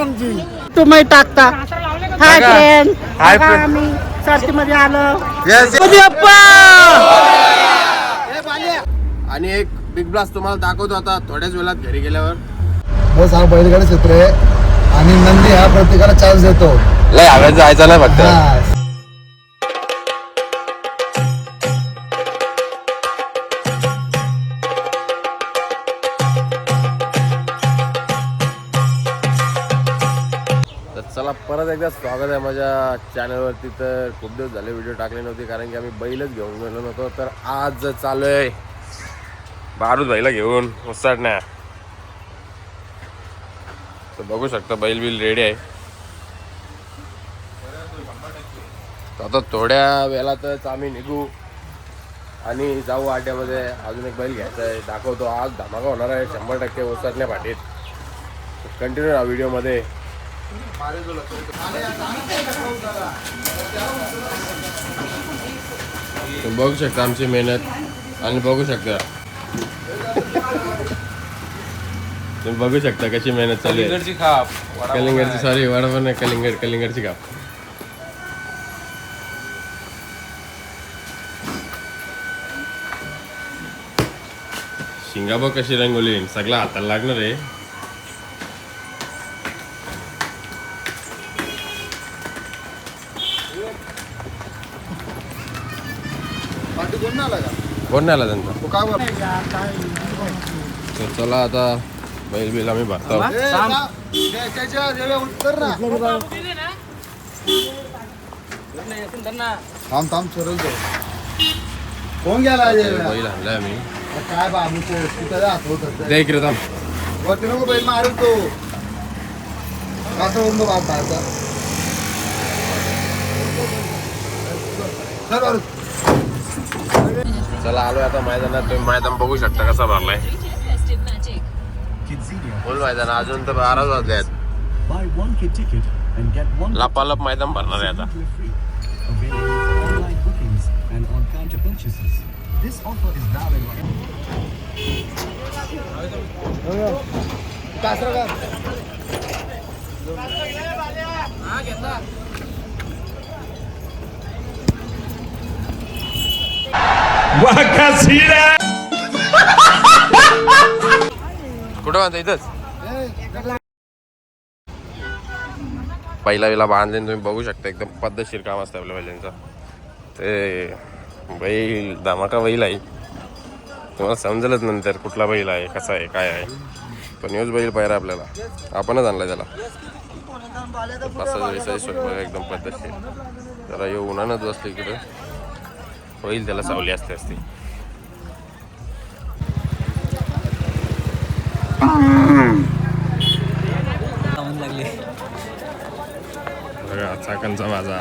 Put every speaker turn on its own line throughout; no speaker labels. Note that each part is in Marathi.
आमची.
तुम्ही टाकता. हाय. Friend
hi.
आम्ही आलो.
Yes.
आणि एक बिग ब्लास्ट तुम्हाला दाखवतो आता थोड्याच वेळात घरी गेल्यावर.
बस हा बैलगाडी क्षेत्र. आहे आणि नंदी हा प्रत्येकाला चान्स देतो.
लय हव्यात जायचं नाही फक्त. परत एकदा स्वागत आहे माझ्या चॅनलवरती तर खूप दिवस झाले व्हिडिओ टाकले नव्हते कारण की आम्ही बैलच घेऊन गेलो नव्हतो. तर आज चालू आहे. बारूद बैला घेऊन उसाटण्या. तर बघू शकता बैल बिल रेडी आहे. आता थोड्या वेळातच आम्ही निघू. आणि जाऊ आट्यामध्ये. अजून एक बैल घ्यायचा आहे. दाखवतो. आज धमाका होणार आहे. शंभर टक्के उसटण्या पाठीत कंटिन्यू व्हिडिओमध्ये बघू शकता आमची मेहनत आणि बघू शकता. तुम्ही बघू शकता कशी मेहनत चालू आहे. कलिंगडची सॉरी वडापाव नाही कलिंगड कलिंगडची काप शिंगा बघ कशी रंगवली? सगळं हाताला लागणार आहे.
कोण नाही आला
त्यांचा
तो काय बरं?
तर चला आता बैल बिल आम्ही भरतो
ए, जा. त्या- त्याच्या रेल्वे उत्तर ना थांब थांब तो कोण गेला?
बैल आणलाय आम्ही
काय बाबू तो तिथं हात होत होते.
द्या इकडे थांब
वरती नको बैल मारेल तो कसं होऊन बाप बाहेरचा चल वरून.
चला आलोय आता मैदानात. तुम्ही मैदान बघू शकता कसा भरलाय. बोल मैदान. अजून तर बारा वाजले आहेत. लपालप मैदान भरणार आहे आता.
completely free.
कुठं म्हणता इथंच? पहिला विला बांधले तुम्ही बघू शकता एकदम पद्धतशीर काम असतं आपल्या बैलांचं ते बैल धमाका बैल आहे. तुम्हाला समजलंच नंतर कुठला बैल आहे कसा आहे काय आहे. पण न्यूज बैल पाहिजे आपल्याला. आपणच आणलाय त्याला. असं एकदम पद्धतशीर. जरा येऊ उन्हानच बसलं इकडं. होईल त्याला सावली असते असते. बघा चाकणचा माझा.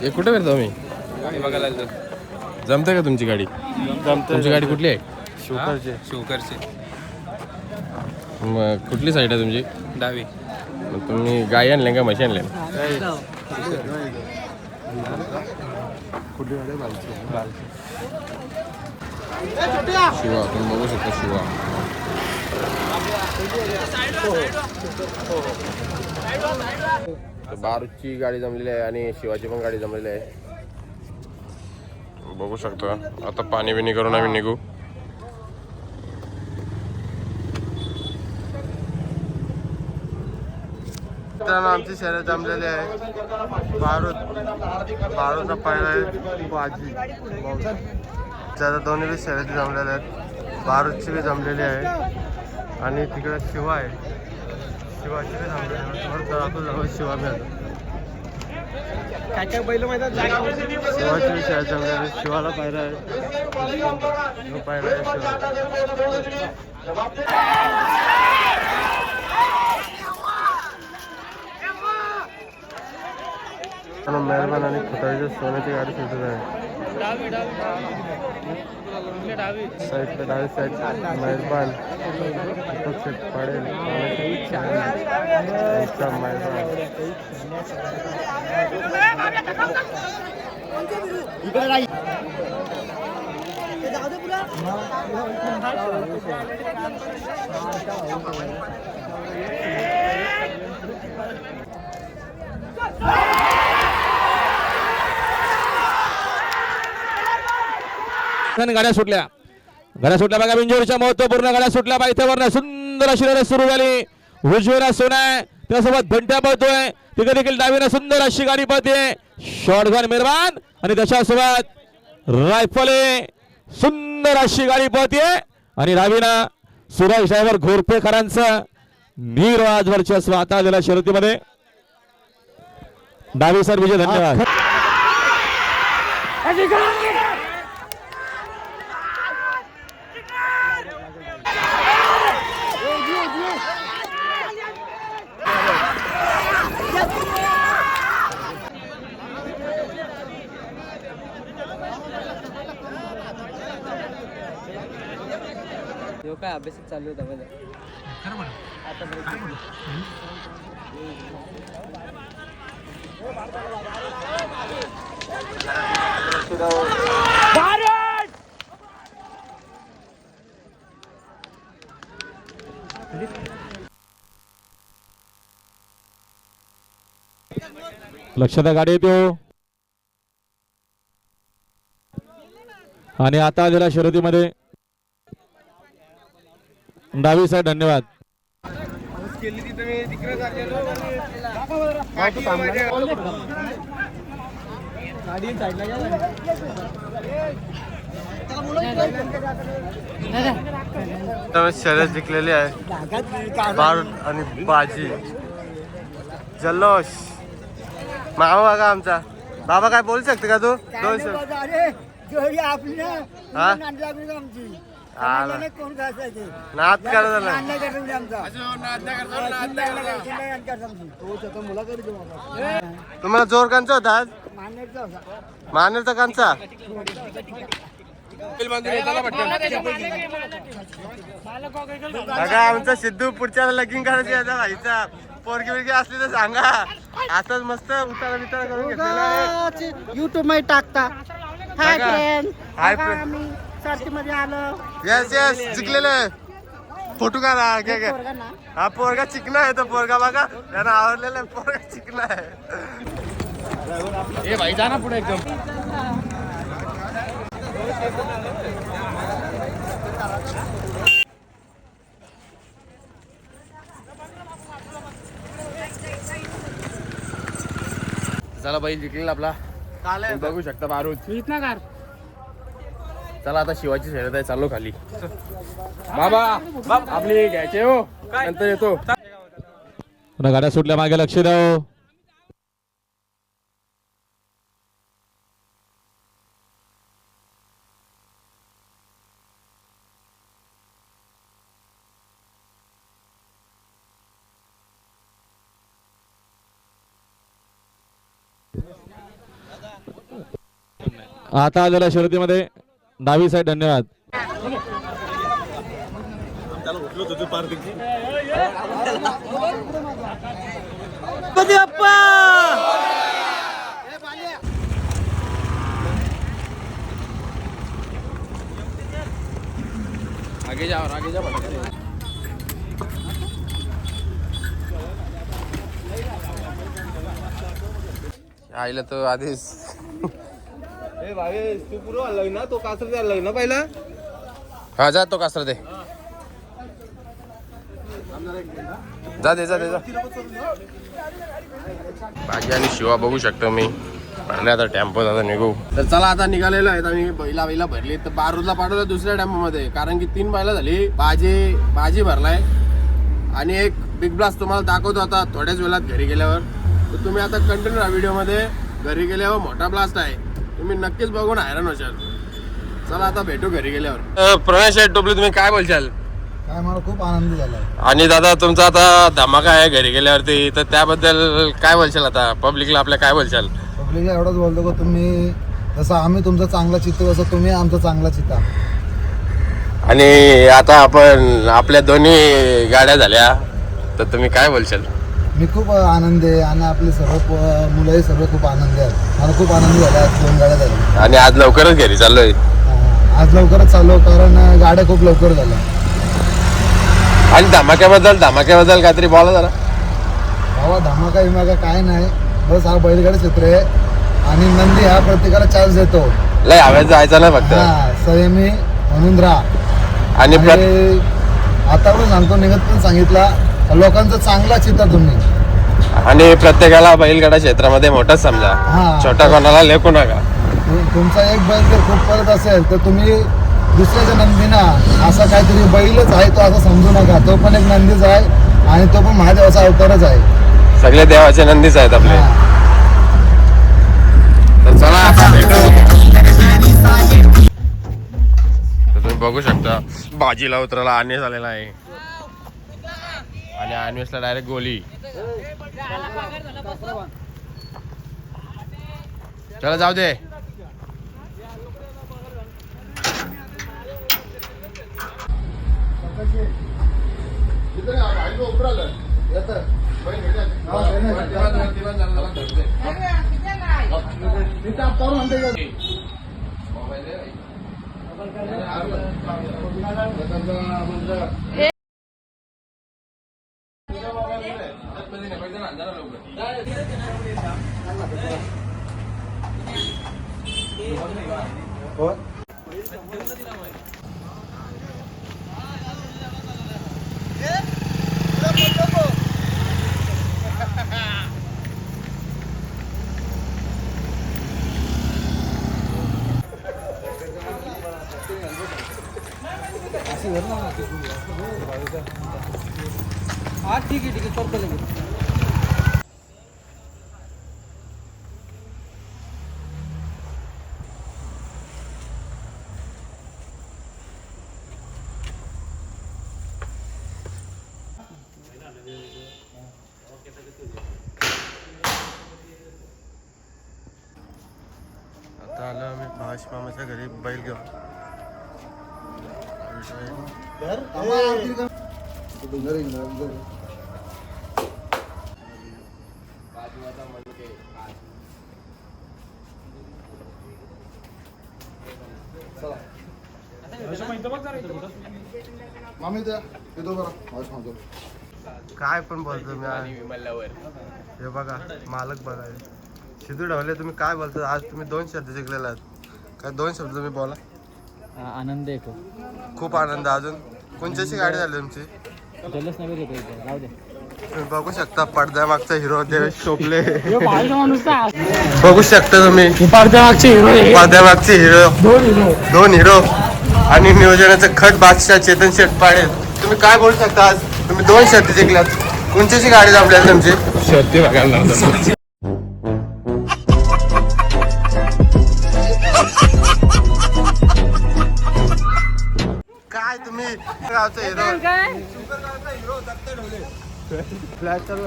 हे कुठे भेटतो मी जमते का तुमची गाडी? तुमची गाडी कुठली आहे?
शिवकरचे. शिवकरचे.
मग कुठली साईड आहे तुमची?
डावी.
मग तुम्ही गाय आणले का म्हशी आणले? शिवा तुम्ही बघू शकता शिवा. तर बारूची गाडी जमलेली आहे आणि शिवाची पण गाडी जमलेली आहे. बघू शकता. आता पाणी बिणी करून आम्ही निघू.
मित्रांनो आमची शहर जमलेली आहे. बारूद बारूदचा पहिला आहे भाजी त्याचा दोन्ही बी शर्यती जमलेल्या आहेत. बारूदची बी जमलेली आहे. आणि तिकडे शिवा आहे. शिवाची बी जमलेली आहे. शिवा मिळतो आहे शिवाला पाहिला आहे आहे मेहरबान आणि खुटाईच्या सोन्याची गाडी सुटत आहे. साईडला डावी साईड मेहरबान दीपक शेठ पाडेल. यांचा मेहरबान
गाड्या सुटल्या. गाड्या सुटल्या बघा बिंजोरच्या महत्त्वपूर्ण गाड्या सुटल्या बा इथे वरनं सुंदर अशी लढत सुरू झाली. उजवेला सोनाय त्यासोबत घंट्या पळतोय. तिथे देखील डावीनं सुंदर अशी गाडी पळते शॉर्टगन मेरवान आणि त्याच्यासोबत रायफले सुंदर अशी गाडी पळते आणि डावीनं सुरेश ड्रायव्हर घोरपेकरांचं निर्वाज वर्चस्व आता दिला शर्यतीमध्ये. डावी सर विजय धन्यवाद.
काय अभ्यास चालू होता माझा
लक्षात गाडी येतो आणि आता आलेल्या शर्यतीमध्ये. डावी साईड धन्यवाद.
शर्यत जिंकलेली आहे. बारूद आणि बाजी. जल्लोष. मामा बघा आमचा. बाबा काय बोलू शकते का तू? दोन शब्द. हा? हा ना. नाद करत ना तुम्हाला जोर कांचा होता आज? मानेरचा कांचा? बघा आमचा सिद्धू पुढच्या लगीन करायची आहे. भाईचा पोरगी बिरगी असली तर सांगा. आताच मस्त उतारा बितारा करून घेतलेला आहे.
युट्यूबमध्ये टाकता. हाय
बघा.
फ्रेंड
हाय
बघा
फ्रेंड.
आम्ही. सारथी मध्ये आलो.
येस येस जिंकलेले. फोटो काढा
ना
हा पोरगा चिकना आहे तो पोरगा बघा. त्यांना आवडलेला आहे, पोरगा चिकना आहे.
चला बैल जिंकलेला आपला. बघू शकता बारूद
इथना कार
चला आता शिवाची शर्यत आहे चाललो खाली. बाबा आपली घ्यायचे हो. नंतर येतो.
पुन्हा गाड्या सुटल्या मागे लक्ष द्या हो. आता आलेल्या शर्यतीमध्ये डावी साईड धन्यवाद.
आगे जाओ आगे जाओ आईला तर आधीच. हा जा तो कासरा दे जा दे जा दे जा. भाजी आणि शिवा बघू शकतो मी. भरले आता टेम्पो आता निघू. तर चला आता निघालेलो आहेत आम्ही. बैला बैला भरली तर बारूदला पाठवलं दुसऱ्या टेम्पो मध्ये कारण की तीन बैला झाली. भाजी भाजी भरलाय. आणि एक बिग ब्लास्ट तुम्हाला दाखवतो आता थोड्याच वेळात घरी गेल्यावर. तर तुम्ही आता कंटिन्यू राहा व्हिडिओमध्ये. घरी गेल्यावर मोठा ब्लास्ट आहे. तुम्ही नक्कीच बघून हैराण होशाल चला आता भेटू घरी गेल्यावर. प्रणय शेठ टोपले तुम्ही काय बोलशाल?
काय मला खूप आनंद झालाय
आणि दादा तुमचा आता धमाका आहे घरी गेल्यावरती तर त्याबद्दल काय बोलशाल आता? पब्लिकला आपल्या काय बोलशाल?
पब्लिकला एवढंच बोलतो का तुम्ही तसं आम्ही तुमचा चांगला चित्तू असं तुम्ही आमचा चांगला चित्ता
आणि आता आपण आपल्या दोन्ही गाड्या झाल्या तर तुम्ही काय बोलशाल?
मी खूप आनंदी आहे आणि आपले सर्व मुलंही सर्व खूप आनंदी आहेत. मला खूप आनंदी झाला आज दोन गाड्या झाल्या.
आणि आज लवकरच घरी चाललोय.
आज लवकरच चाललो कारण गाड्या खूप लवकर झाल्या.
आणि धमाक्याबद्दल धमाक्याबद्दल काहीतरी बोला जरा.
भावा धमाका विमाका काय नाही. बस हा बैलगाडी क्षेत्र आहे. आणि नंदी हा प्रत्येकाला चान्स देतो.
लय हव्यात जायचं नाही फक्त.
हा संयमी म्हणून राहा.
आणि
आता पण सांगतो निघत पण सांगितला. लोकांचा चांगला चित्ता तुम्ही.
आणि प्रत्येकाला बैलगाडा क्षेत्रामध्ये मोठाच समजा.
हा.
छोटा कोणाला लेखू नका.
तु- तुमचा एक बैल जर खूप पडत असेल तर तुम्ही दुसऱ्याच्या नंदीना असा काहीतरी बैलच आहे तो असं समजू नका. तो पण एक नंदीच आहे आणि तो पण महादेवाचा अवतारच आहे.
सगळे देवाचे नंदीच आहेत आपले.
हा.
तर चला आता भेटू. तर तुम्ही बघू शकता बाजीला उतरायला आणि झालेला आहे. आणि आणवेसला डायरेक्ट गोली. चला जाऊ दे.
हा ठीक आहे ठीक आहे. करतो लगेच
आता भाष मामाच्या घरी बैल घेऊन.
मामी द्या येतो बरं मावशी सांगतो
काय पण बोलतो मी. हे बघा मालक बघा. सिद्धू ढवले तुम्ही काय बोलता? आज तुम्ही दोन शब्द शिकलेला आहात. काय दोन शब्द तुम्ही बोला.
आनंद आहे खूप
खूप आनंद आहे अजून. कोणच्याशी गाडी झाली तुमची?
इथे. राहू दे.
तुम्ही बघू शकता पडद्यामागचा हिरो देवेश टोपले बघू शकता तुम्ही.
पडद्यामागचे हिरो
पडद्यामागचे हिरो
दोन हिरो
दोन हिरो आणि नियोजनाचं खट बादशाह चेतन शेट पाडेल तुम्ही काय बोलू शकता आज? तुम्ही दोन शर्ती जिंकल्यात. कोणच्याशी गाडी जमल्या तुमची?
शर्ती बघायला
गावचा हिरो आहे.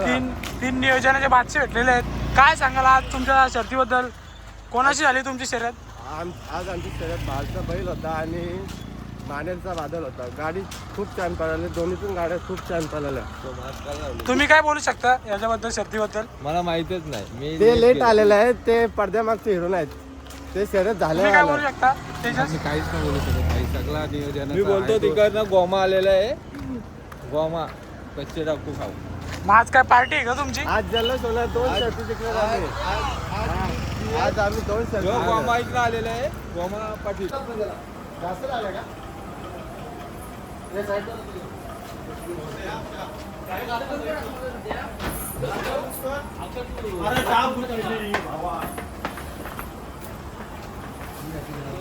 तीन तीन नियोजनाचे बादशे भेटलेले आहेत. काय सांगाल आज तुमच्या शर्तीबद्दल? कोणाशी झाली तुमची शर्यत?
आज आमची शर्यत भालचा बैल होता आणि मानेरचा बादल होता. गाडी खूप छान पळाली. दोन्हीतून गाड्या खूप छान पळाल्या.
तुम्ही काय बोलू शकता याच्याबद्दल शर्तीबद्दल?
मला माहितच नाही. मी
ते लेट आलेले आहेत. ते पडद्यामागचे हिरो नाहीत. ते शर्यत
तुम्ही काय बोलू
झाले
शकता?
मी काहीच नाही बोलू शकत नाही सगळा नियोजन
मी बोलतो तिकडनं गोमा आलेला आहे. गोमा कच्चे टाकू खाऊ.
मग आज काय पार्टी आहे का तुमची?
आज जल्लोष होणार दोन शर्ती जिंकणार आम्ही. हा. आज आम्ही दोन
गोमा इकडं आलेला आहे गोमा पाटील.
काय बैल इकडे जरा.
बघू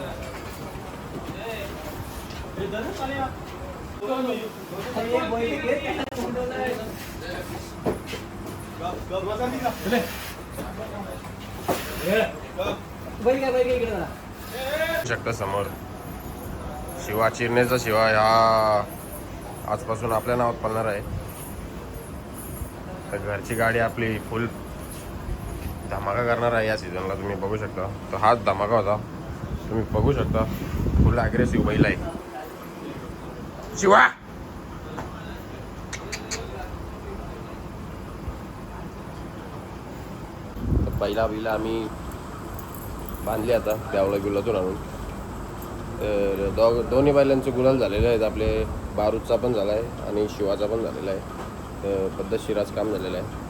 शकता समोर. शिवा चिरणेचा शिवा ह्या आजपासून आपल्या नावात पडणार आहे. तर घरची गाडी आपली फुल धमाका करणार आहे या सीझनला तुम्ही बघू शकता. तर हाच धमाका होता. तुम्ही बघू शकता. फुल ॲग्रेसिव्ह बैल आहे. शिवा. पहिला बैला आम्ही बांधले आता त्यावळा गुलातून आणून तर दो दोन्ही बैलांचे गुलाल झालेले आहेत आपले बारूदचा पण झाला आहे आणि शिवाचा पण झालेला आहे. तर पद्धतशीर आज काम झालेलं आहे.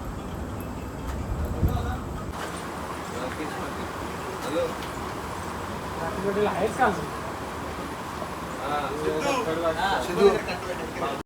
आहेच का अजून?